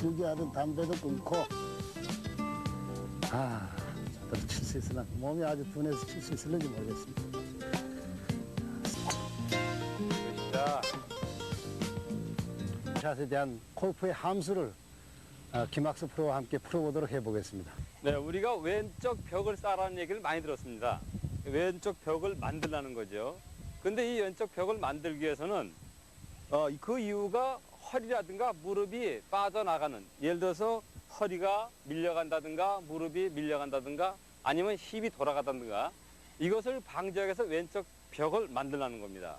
즐겨하던 담배도 끊고 아, 칠수 있으나 몸이 아주 둔해서 칠 수 있을는지 모르겠습니다. 자, 샷에 대한 골프의 함수를 어, 김학수 프로와 함께 풀어보도록 해보겠습니다. 네, 우리가 왼쪽 벽을 쌓라는 얘기를 많이 들었습니다. 왼쪽 벽을 만들라는 거죠. 근데 이 왼쪽 벽을 만들기 위해서는 어, 그 이유가 허리라든가 무릎이 빠져나가는 예를 들어서 허리가 밀려간다든가 무릎이 밀려간다든가 아니면 힙이 돌아가다든가 이것을 방지하기 위해서 왼쪽 벽을 만들라는 겁니다.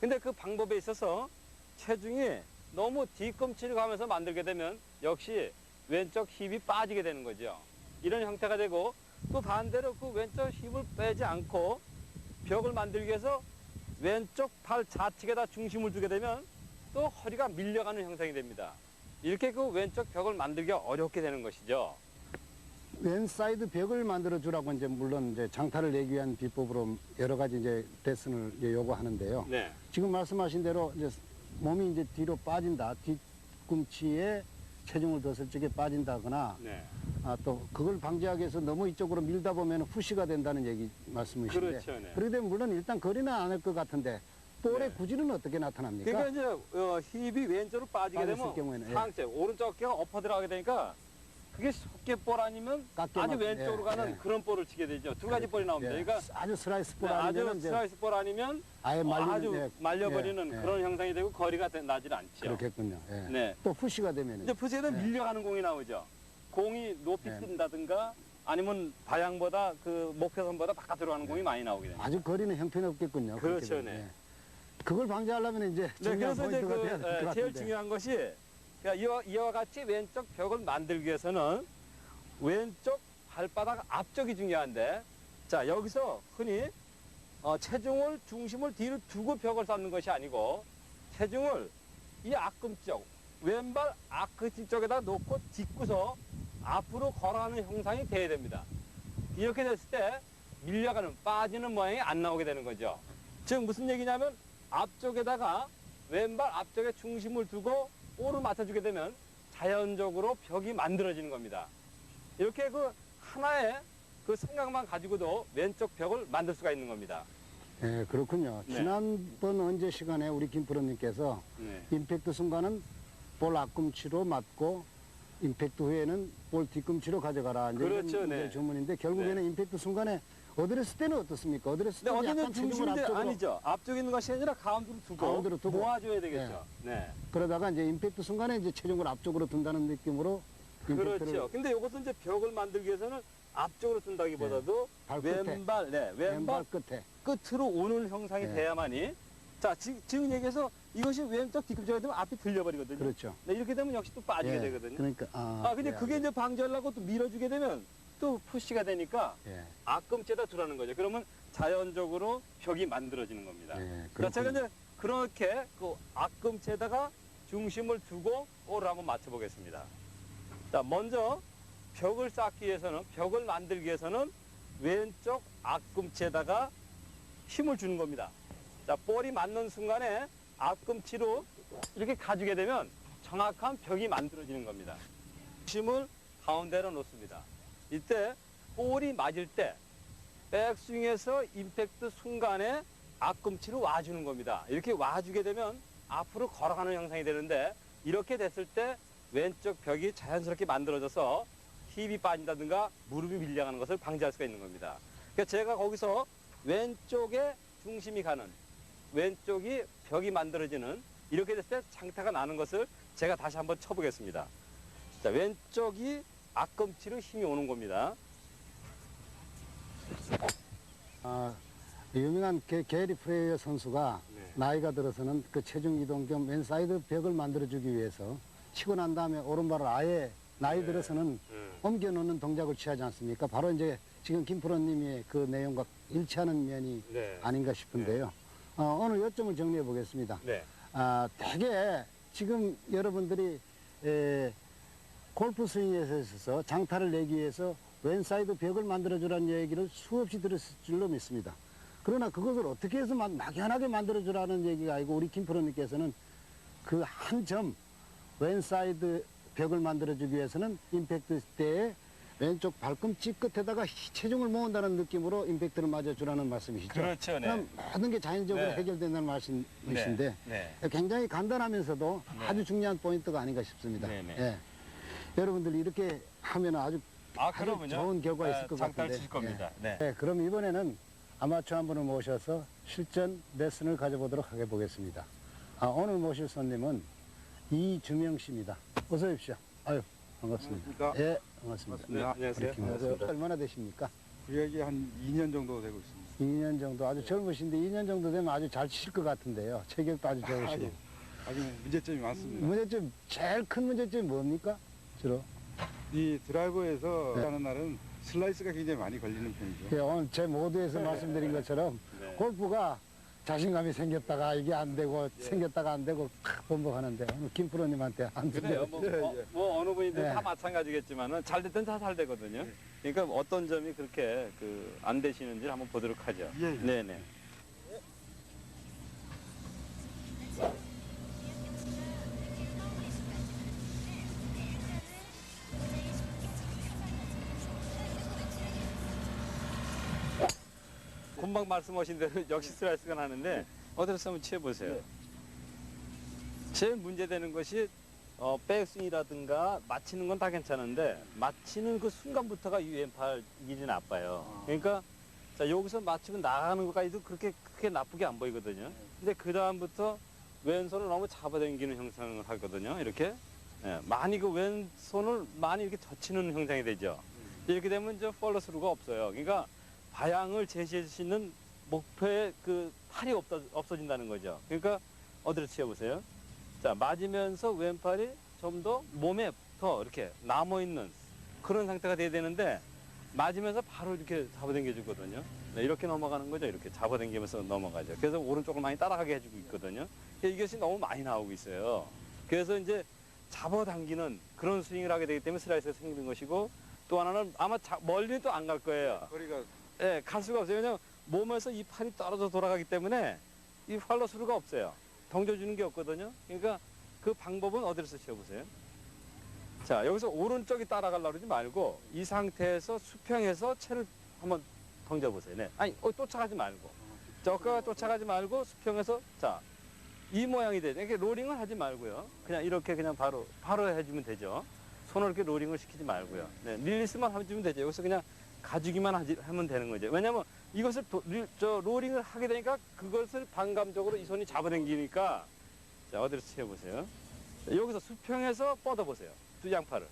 근데 그 방법에 있어서 체중이 너무 뒤꿈치를 가면서 만들게 되면 역시 왼쪽 힙이 빠지게 되는 거죠. 이런 형태가 되고 또 반대로 그 왼쪽 힙을 빼지 않고 벽을 만들기 위해서 왼쪽 팔 좌측에다 중심을 두게 되면 또 허리가 밀려가는 형상이 됩니다. 이렇게 그 왼쪽 벽을 만들기가 어렵게 되는 것이죠. 왼 사이드 벽을 만들어 주라고 이제 물론 이제 장타를 내기 위한 비법으로 여러 가지 이제 레슨을 이제 요구하는데요. 네. 지금 말씀하신 대로 이제 몸이 이제 뒤로 빠진다, 뒤꿈치에 체중을 뒀을 적에 빠진다거나 네. 아, 또 그걸 방지하기 위해서 너무 이쪽으로 밀다 보면 푸시가 된다는 얘기 말씀이신데 그렇죠, 네. 그렇게 되면 물론 일단 거리는 않을 것 같은데 볼의 네. 구질은 어떻게 나타납니까? 그러니까 이제 어, 힙이 왼쪽으로 빠지게 되면 경우에는, 예. 상체 오른쪽 어깨가 엎어 들어가게 되니까 그게 속개 볼 아니면 깎여 아주 맞- 왼쪽으로 예, 가는 예. 그런 볼을 치게 되죠. 두 가지 볼이 나옵니다. 예, 그러니까 아주 스라이스 볼 네, 아니면 아주 이제 슬라이스 볼 아니면 아예 말리는 아주 예, 말려버리는 예, 예. 그런 형상이 되고 거리가 되- 나질 않죠. 그렇겠군요. 예. 네. 또 푸시가 되면 이제 부시에다 네. 밀려가는 공이 나오죠. 공이 높이 네. 뜬다든가 아니면 방향보다 그 목표선보다 바깥으로 가는 공이 많이 나오게 됩니다. 아주 거리는 형편없겠군요. 그렇죠. 네. 예. 그걸 방지하려면 이제 네, 그래서 이제 그 돼야 될것 에, 같은데. 제일 중요한 것이 그러니까 이와, 이와 같이 왼쪽 벽을 만들기 위해서는 왼쪽 발바닥 앞쪽이 중요한데 자 여기서 흔히 어, 체중을 중심을 뒤로 두고 벽을 쌓는 것이 아니고 체중을 이 앞꿈쪽 왼발 앞꿈치 쪽에다 놓고 딛고서 앞으로 걸어가는 형상이 돼야 됩니다. 이렇게 됐을 때 밀려가는 빠지는 모양이 안 나오게 되는 거죠. 즉 무슨 얘기냐면 앞쪽에다가 왼발 앞쪽에 중심을 두고 볼을 맞춰주게 되면 자연적으로 벽이 만들어지는 겁니다. 이렇게 그 하나의 그 생각만 가지고도 왼쪽 벽을 만들 수가 있는 겁니다. 예, 그렇군요. 네. 지난번 언제 시간에 우리 김프로님께서 네. 임팩트 순간은 볼 앞꿈치로 맞고 임팩트 후에는 볼 뒤꿈치로 가져가라. 이제 그렇죠, 이런 네. 주문인데 결국에는 임팩트 순간에 어드레스 때는 어떻습니까? 어드레스 근데 때는 어디는 약간 체중을 중심인데 앞쪽으로 아니죠. 앞쪽에 있는 것이 아니라 가운데로 두고, 가운데로 두고. 모아줘야 되겠죠. 네. 그러다가 이제 임팩트 순간에 이제 체중을 앞쪽으로 둔다는 느낌으로 임팩트를 그렇죠. 근데 이것은 이제 벽을 만들기 위해서는 앞쪽으로 둔다기보다도 발끝에 왼발, 네, 왼발 왼발 끝에 끝으로 오는 형상이 네. 돼야만이 자 지, 지금 얘기해서 이것이 왼쪽 뒤꿈치가 되면 앞이 들려버리거든요. 그렇죠. 네, 이렇게 되면 역시 또 빠지게 예, 되거든요. 그러니까 아, 아 근데 예, 그게 이제 방지하려고 또 밀어주게 되면 또 푸시가 되니까 예, 앞꿈치에다 두라는 거죠. 그러면 자연적으로 벽이 만들어지는 겁니다. 예, 자, 제가 그렇군요. 이제 그렇게 그 앞꿈치에다가 중심을 두고 볼을 한번 맞춰보겠습니다. 자, 먼저 벽을 쌓기 위해서는, 벽을 만들기 위해서는 왼쪽 앞꿈치에다가 힘을 주는 겁니다. 자, 볼이 맞는 순간에 앞꿈치로 이렇게 가지게 되면 정확한 벽이 만들어지는 겁니다. 힘을 가운데로 놓습니다. 이때 볼이 맞을 때 백스윙에서 임팩트 순간에 앞꿈치로 와주는 겁니다. 이렇게 와주게 되면 앞으로 걸어가는 형상이 되는데 이렇게 됐을 때 왼쪽 벽이 자연스럽게 만들어져서 힙이 빠진다든가 무릎이 밀려가는 것을 방지할 수가 있는 겁니다. 그러니까 제가 거기서 왼쪽에 중심이 가는 왼쪽이 벽이 만들어지는 이렇게 됐을 때 장타가 나는 것을 제가 다시 한번 쳐보겠습니다. 자, 왼쪽이 앞꿈치로 힘이 오는 겁니다. 아, 유명한 게, 게리 프레이어 선수가 네. 나이가 들어서는 그 체중 이동 겸 왼사이드 벽을 만들어주기 위해서 치고 난 다음에 오른발을 아예 나이 네. 들어서는 음. 옮겨놓는 동작을 취하지 않습니까? 바로 이제 지금 김프로님이 그 내용과 일치하는 면이 네. 아닌가 싶은데요. 어, 오늘 요점을 정리해 보겠습니다. 네. 아, 되게 지금 여러분들이 에, 골프 스윙에 있어서 장타를 내기 위해서 왼사이드 벽을 만들어주라는 얘기를 수없이 들었을 줄로 믿습니다. 그러나 그것을 어떻게 해서 막 막연하게 만들어주라는 얘기가 아니고 우리 김 프로님께서는 그 한 점 왼사이드 벽을 만들어주기 위해서는 임팩트 때에 왼쪽 발꿈치 끝에다가 체중을 모은다는 느낌으로 임팩트를 맞아주라는 말씀이시죠. 그렇죠, 네. 그럼 모든 게 자연적으로 네. 해결된다는 말씀이신데 네. 굉장히 간단하면서도 네. 아주 중요한 포인트가 아닌가 싶습니다. 네, 네. 예. 여러분들 이렇게 하면 아주 아, 아주 그러면요. 좋은 결과 있을 아, 것 장타를 같은데. 칠 겁니다. 네. 네, 그럼 이번에는 아마추어 한 분을 모셔서 실전 레슨을 가져보도록 하겠습니다. 아, 오늘 모실 손님은 이주명 씨입니다. 어서 오십시오. 아유, 반갑습니다. 안녕하십니까. 예, 반갑습니다. 네, 안녕하세요. 모셔서 얼마나 되십니까? 구역이 한 2년 정도 되고 있습니다. 2년 정도 아주 젊으신데 2년 정도 되면 아주 잘 치실 것 같은데요. 체격도 아주 좋으시고. 아니, 아주 문제점이 많습니다. 문제점 제일 큰 문제점이 뭡니까? 주로. 이 드라이버에서 네. 하는 날은 슬라이스가 굉장히 많이 걸리는 편이죠. 예, 오늘 제 모두에서 말씀드린 것처럼 네. 골프가 자신감이 생겼다가 이게 안 되고 생겼다가 안 되고 탁 번복하는데 오늘 김 프로님한테 안 그래요. 되네요. 뭐, 예, 어, 예. 뭐 어느 분이든 네. 다 마찬가지겠지만은 잘 됐든 다 잘 되거든요. 그러니까 어떤 점이 그렇게 그 안 되시는지 한번 보도록 하죠. 예, 예. 네네. 금방 말씀하신 대로 역시 슬라이스가 나는데 어디서 한번 치해보세요. 제일 문제되는 것이 어, 백스윙이라든가 맞히는 건 다 괜찮은데 맞히는 그 순간부터가 이 왼팔 일이 나빠요. 그러니까 자 여기서 맞추고 나가는 것까지도 그렇게 크게 나쁘게 안 보이거든요. 근데 그 다음부터 왼손을 너무 잡아당기는 형상을 하거든요. 이렇게 예, 많이 그 왼손을 많이 이렇게 젖히는 형상이 되죠. 이렇게 되면 저 폴로스루가 없어요. 그러니까 방향을 제시해 주시는 목표의 그 팔이 없어, 없어진다는 거죠. 그러니까 어디로 치워보세요. 자, 맞으면서 왼팔이 좀 더 몸에 더 이렇게 남아있는 그런 상태가 돼야 되는데 맞으면서 바로 이렇게 잡아당겨 주거든요. 네, 이렇게 넘어가는 거죠. 이렇게 잡아당기면서 넘어가죠. 그래서 오른쪽을 많이 따라가게 해주고 있거든요. 이것이 너무 많이 나오고 있어요. 그래서 이제 잡아당기는 그런 스윙을 하게 되기 때문에 슬라이스가 생기는 것이고 또 하나는 아마 자- 멀리 또 안 갈 거예요. 거리가 예, 갈 수가 없어요. 왜냐면 몸에서 이 팔이 떨어져 돌아가기 때문에 이 팔로 수루가 없어요. 던져주는 게 없거든요. 그러니까 그 방법은 어디로 쓰셔보세요. 자, 여기서 오른쪽이 따라가려고 그러지 말고 이 상태에서 수평해서 채를 한번 던져보세요. 네. 아니, 어, 쫓아가지 말고. 저가 쫓아가지 말고 수평해서 자, 이 모양이 되죠. 이렇게 로링을 하지 말고요. 그냥 이렇게 그냥 바로, 바로 해주면 되죠. 손을 이렇게 로링을 시키지 말고요. 네, 릴리스만 해주면 되죠. 여기서 그냥 가주기만 하지, 하면 되는 거죠. 왜냐면 이것을 도- 리- 저 로링을 하게 되니까 그것을 반감적으로 이 손이 잡아당기니까 자 어디로 치워보세요. 자, 여기서 수평해서 뻗어보세요. 두 양팔을.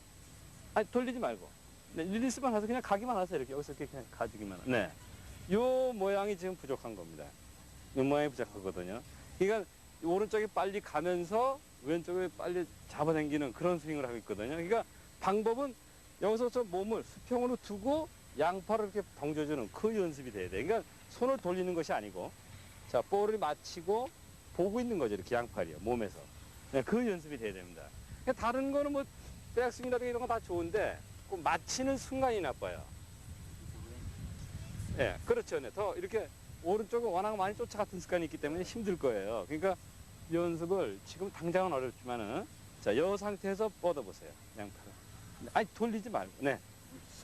아니 돌리지 말고 네, 릴리스만 해서 그냥 가기만 하세요. 이렇게 여기서 이렇게 그냥 가주기만. 하- 네. 요 모양이 지금 부족한 겁니다. 이 모양이 부족하거든요. 그러니까 이 오른쪽이 빨리 가면서 왼쪽에 빨리 잡아당기는 그런 스윙을 하고 있거든요. 그러니까 방법은 여기서 저 몸을 수평으로 두고 양팔을 이렇게 던져주는 그 연습이 돼야 돼. 그러니까 손을 돌리는 것이 아니고 자 볼을 맞히고 보고 있는 거죠. 이렇게 양팔이요. 몸에서. 네, 그 연습이 돼야 됩니다. 그러니까 다른 거는 뭐 백스윙이라든가 이런 거 다 좋은데 그 맞히는 순간이 나빠요. 예, 그렇죠. 네. 더 이렇게 오른쪽은 워낙 많이 쫓아갔던 습관이 있기 때문에 힘들 거예요. 그러니까 연습을 지금 당장은 어렵지만은 자, 이 상태에서 뻗어보세요. 양팔을. 아니 돌리지 말고. 네.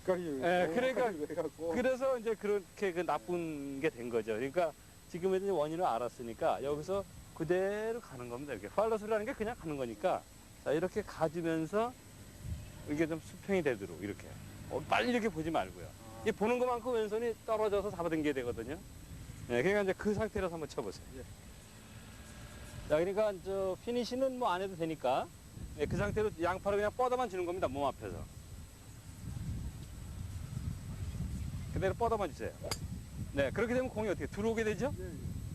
습관이 예, 그러니까 왜 갖고 그래서 이제 그렇게 그 나쁜 게 된 거죠. 그러니까 이제 원인을 알았으니까 여기서 그대로 가는 겁니다. 이렇게 팔로스라는 게 그냥 가는 거니까 자 이렇게 가주면서 이게 좀 수평이 되도록 이렇게 어, 빨리 이렇게 보지 말고요. 이 보는 것만큼 왼손이 떨어져서 잡아당겨야 되거든요. 네, 그러니까 이제 그 상태로 한번 쳐보세요. 예. 자, 그러니까 저 피니시는 뭐 안 해도 되니까 네, 그 상태로 양팔을 그냥 뻗어만 주는 겁니다. 몸 앞에서. 그대로 뻗어만 주세요. 네, 그렇게 되면 공이 어떻게 들어오게 되죠?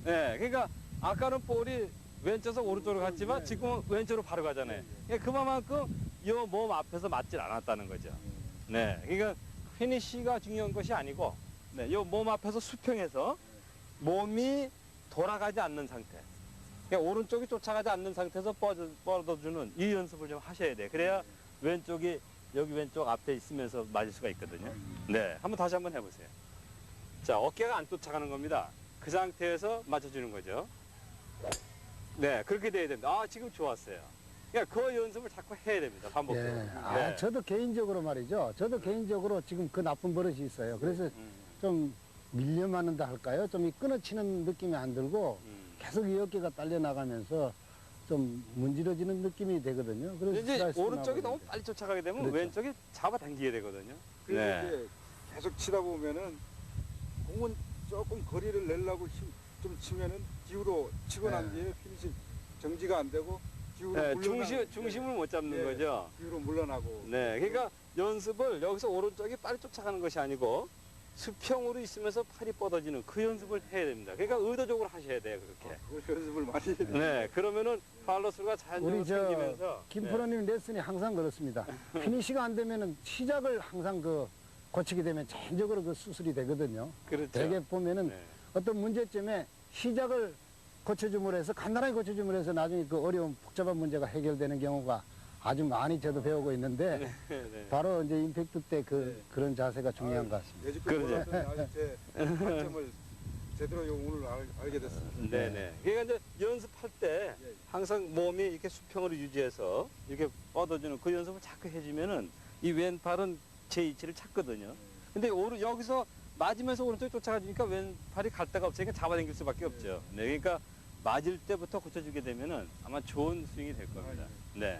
네, 그러니까 아까는 볼이 왼쪽에서 오른쪽으로 갔지만 지금은 왼쪽으로 바로 가잖아요. 그러니까 그만큼 이 몸 앞에서 맞질 않았다는 거죠. 네, 그러니까 피니쉬가 중요한 것이 아니고, 네, 이 몸 앞에서 수평해서 몸이 돌아가지 않는 상태. 그러니까 오른쪽이 쫓아가지 않는 상태에서 뻗어, 뻗어주는 이 연습을 좀 하셔야 돼. 그래야 왼쪽이 여기 왼쪽 앞에 있으면서 맞을 수가 있거든요. 네, 한번 다시 한번 해보세요. 자, 어깨가 안 쫓아가는 겁니다. 그 상태에서 맞춰주는 거죠. 네, 그렇게 돼야 됩니다. 아, 지금 좋았어요. 그러니까 그 연습을 자꾸 해야 됩니다. 반복적으로. 예. 아, 네. 저도 개인적으로 말이죠. 저도 개인적으로 지금 그 나쁜 버릇이 있어요. 그래서 음, 좀 밀려 맞는다 할까요? 좀 이 끊어치는 느낌이 안 들고 음. 계속 이 어깨가 딸려 나가면서 좀 문지러지는 느낌이 되거든요. 그래서 이제 오른쪽이 너무 나오는데. 빨리 쫓아가게 되면 그렇죠. 왼쪽이 잡아당기게 되거든요. 그래서 네. 이제 계속 치다 보면은 공은 조금 거리를 내려고 힘- 좀 치면은 기울어 치고 난 네. 뒤에 피니시 정지가 안 되고 기울어 네, 물러나 중심, 중심을 못 잡는 네. 거죠. 기울어 물러나고 네, 그러니까 연습을 여기서 오른쪽이 빨리 쫓아가는 것이 아니고 수평으로 있으면서 팔이 뻗어지는 그 연습을 해야 됩니다. 그러니까 의도적으로 하셔야 돼요, 그렇게. 아, 그걸 연습을 많이 해야 돼요. 네, 그러면은 팔로스가 자연적으로 우리 저 생기면서 김 네. 프로님 레슨이 항상 그렇습니다. 피니시가 안 되면은 시작을 항상 그 고치게 되면 전적으로 그 수술이 되거든요. 그렇죠. 대개 보면은 네. 어떤 문제점에 시작을 고쳐줌으로 해서 간단하게 고쳐줌으로 해서 나중에 그 어려운 복잡한 문제가 해결되는 경우가 아주 많이 저도 배우고 있는데 네, 네. 바로 이제 임팩트 때그 네. 그런 자세가 중요한 것 같습니다. 그러죠. 아주 제 제대로 요 오늘 알, 알게 됐습니다. 네, 네. 그러니까 이제 연습할 때 예. 항상 몸이 이렇게 수평으로 유지해서 이렇게 뻗어주는 그 연습을 자꾸 해주면은 이 왼팔은 제 위치를 찾거든요. 근데 오른 여기서 맞으면서 오른쪽 쫓아가주니까 왼팔이 갈 데가 없으니까 잡아당길 수밖에 없죠. 네, 그러니까 맞을 때부터 고쳐주게 되면은 아마 좋은 스윙이 될 겁니다. 네.